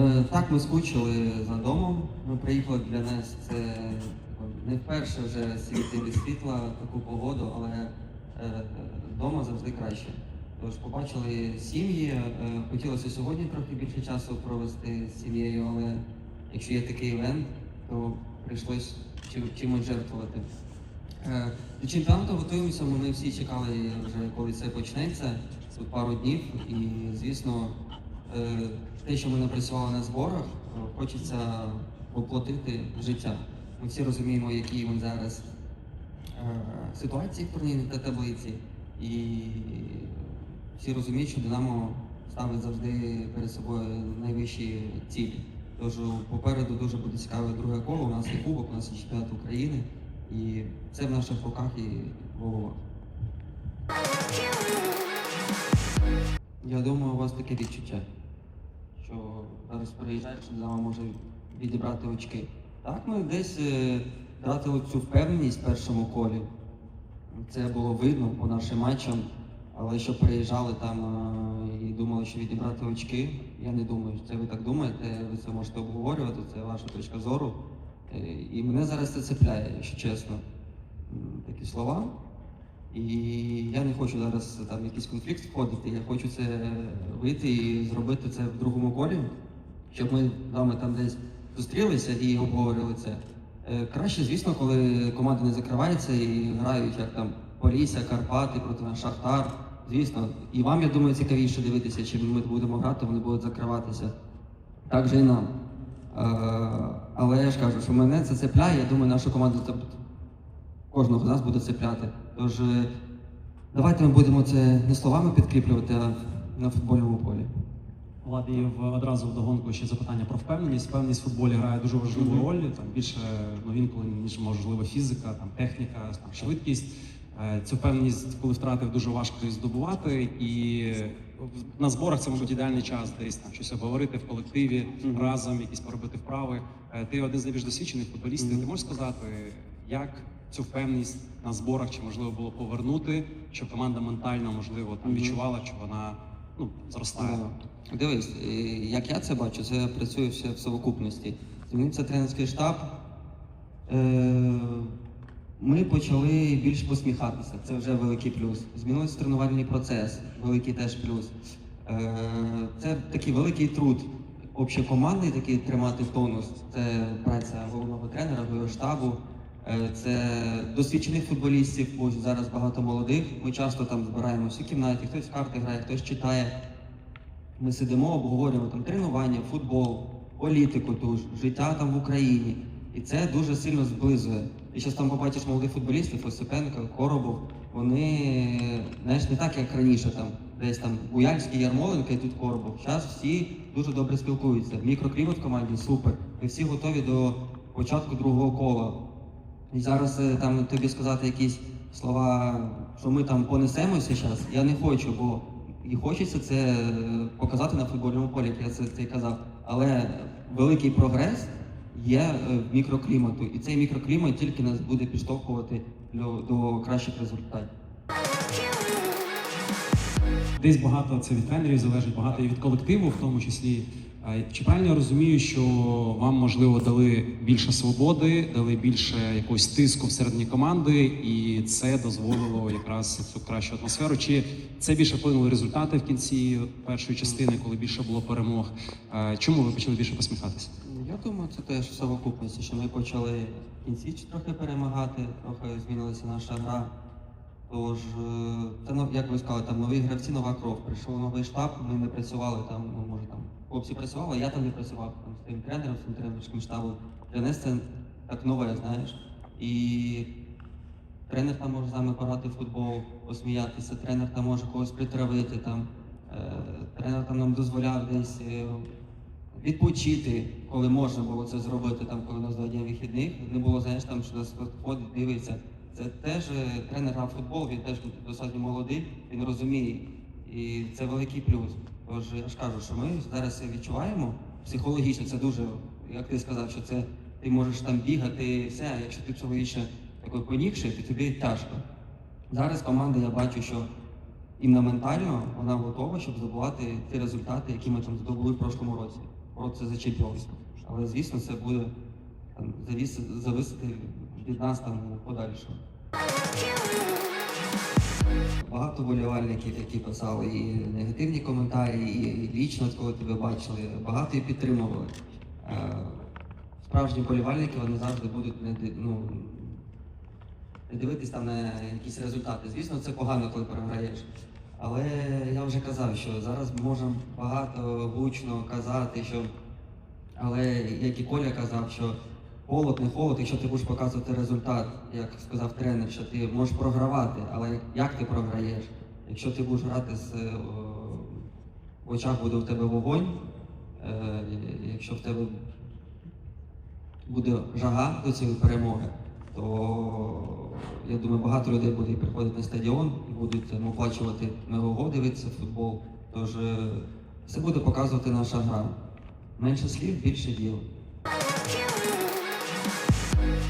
Е, Так, ми скучили за домом. Ми приїхали для нас. Це е, не вперше вже світи без світла таку погоду, але вдома завжди краще. Тож побачили сім'ї. е, Хотілося сьогодні трохи більше часу провести з сім'єю, але якщо є такий івент, то прийшлось чимось жертвувати. Е, До чемпіонату готуємося. Ми всі чекали вже коли це почнеться. Тут пару днів. І звісно, е, те, що ми напрацювали на зборах, е, хочеться воплотити в життя. Ми всі розуміємо, які він зараз е, ситуації в турнірній та таблиці. І всі розуміють, що Динамо ставить завжди перед собою найвищі цілі. Тож попереду дуже буде цікаве друге коло. У нас є кубок, у нас є чемпіонат України. І це в наших руках і головах. Я думаю, у вас таке відчуття, що зараз переїжджаєш, Динамо може відібрати очки. Так, ми десь е, втратили цю впевненість в першому колі. Це було видно по нашим матчам, але що приїжджали там е, і думали, що відібрати очки, я не думаю, що це ви так думаєте, ви це можете обговорювати, це ваша точка зору. Е, І мене зараз це цепляє, якщо чесно, такі слова. І я не хочу зараз там якийсь конфлікт входити, я хочу це вийти і зробити це в другому колі, щоб ми з вами там десь зустрілися і обговорили це. Е, Краще, звісно, коли команда не закривається і грають як там Полісся, Карпати проти Шахтар. Звісно, і вам, я думаю, цікавіше дивитися, чим ми будемо грати, вони будуть закриватися. Так же і нам. Е, Але я ж кажу, що мене це цепляє, я думаю, нашу команду це кожного з нас буде цепляти. Тож е, давайте ми будемо це не словами підкріплювати, а на футбольному полі. Влад, і в одразу вдогонку ще запитання про впевненість. Впевненість в футболі грає дуже важливу Мгм. роль. Там більше ну, інколи, ніж можливо фізика, там техніка, там швидкість. Е, Цю впевненість, коли втратив, дуже важко її здобувати. І на зборах це, мабуть, ідеальний час десь там щось обговорити в колективі Мгм. разом, якісь поробити вправи. Е, Ти один з найбільш досвідчених футболістів. Мгм. Ти можеш сказати, як цю впевненість на зборах чи можливо було повернути, щоб команда ментально можливо там відчувала, що вона ну зростає. Дивись, е, як я це бачу, це працює все в совокупності. Змінився тренерський штаб. Е, Ми почали більш посміхатися, це вже великий плюс. Змінився тренувальний процес, великий теж плюс. Е, Це такий великий труд общокомандний, такий тримати тонус. Це праця головного тренера, головного штабу. Е, Це досвідчених футболістів, бо зараз багато молодих. Ми часто там збираємося у кімнаті, хтось в карти грає, хтось читає. Ми сидимо, обговорюємо там тренування, футбол, політику ту життя там в Україні. І це дуже сильно зблизує. І зараз там побачиш молодих футболістів, Осипенко, Коробов, вони знаєш, не так, як раніше, там, десь там Буяльський, Ярмоленко і тут Коробов. Зараз всі дуже добре спілкуються. Мікроклімат в команді супер. Ми всі готові до початку другого кола. І зараз е, там тобі сказати якісь слова, що ми там понесемося зараз, я не хочу, бо і хочеться це е, показати на футбольному полі, як я це, це казав. Але великий прогрес є е, в мікроклімату, і цей мікроклімат тільки нас буде підштовхувати до, до кращих результатів. Десь багато це від тренерів залежить, багато і від колективу, в тому числі. Чи правильно я розумію, що вам можливо дали більше свободи, дали більше якогось тиску всередині команди, і це дозволило якраз цю кращу атмосферу? Чи це більше вплинули результати в кінці першої частини, коли більше було перемог? Чому ви почали більше посміхатися? Ну, Я думаю, це теж в совокупності, що ми почали в кінці трохи перемагати, трохи змінилася наша гра. Тож, е, це ну, як ви сказали, там нові гравці, нова кров. Прийшов новий штаб, ми не працювали там, ну хлопці працювали, я там не працював там, з тим тренером, з тим тренерським штабом. Для нас це так нове, знаєш. І тренер там може з нами пограти в футбол, посміятися, тренер там може когось притравити там. Е, Тренер там нам дозволяв десь е, відпочити, коли можна було це зробити, там, коли у нас два дні вихідних. Не було, знаєш, там, що нас ходить, дивиться. Це теж е, тренер грав футбол, він теж достатньо молодий, він розуміє. І це великий плюс. Тож я ж кажу, що ми зараз це відчуваємо психологічно, це дуже, як ти сказав, що це ти можеш там бігати, все, якщо ти психологічно такий понікший, то тобі тяжко. Зараз команда, я бачу, що ментально вона готова, щоб здобувати ті результати, які ми там здобули в прошлому році. боротися за чемпіонство. Але звісно, це буде там, зависити від нас там у подальшому. Багато болівальників, які писали і негативні коментарі, і лічно, коли тебе бачили, багато і підтримували. Е, Справжні болівальники вони завжди будуть не, ну, не дивитись на якісь результати. Звісно, це погано, коли програєш. Але я вже казав, що зараз можемо багато гучно казати, що але як і Коля казав, що холод, не холод, якщо ти будеш показувати результат, як сказав тренер, що ти можеш програвати, але як ти програєш? Якщо ти будеш грати з е, в очах буде у тебе вогонь, е, якщо в тебе буде жага до цієї перемоги, то я думаю, багато людей буде приходити на стадіон і будуть там, оплачувати на ого дивитися футбол. Тож е, це буде показувати наша гра. Менше слів, більше діл.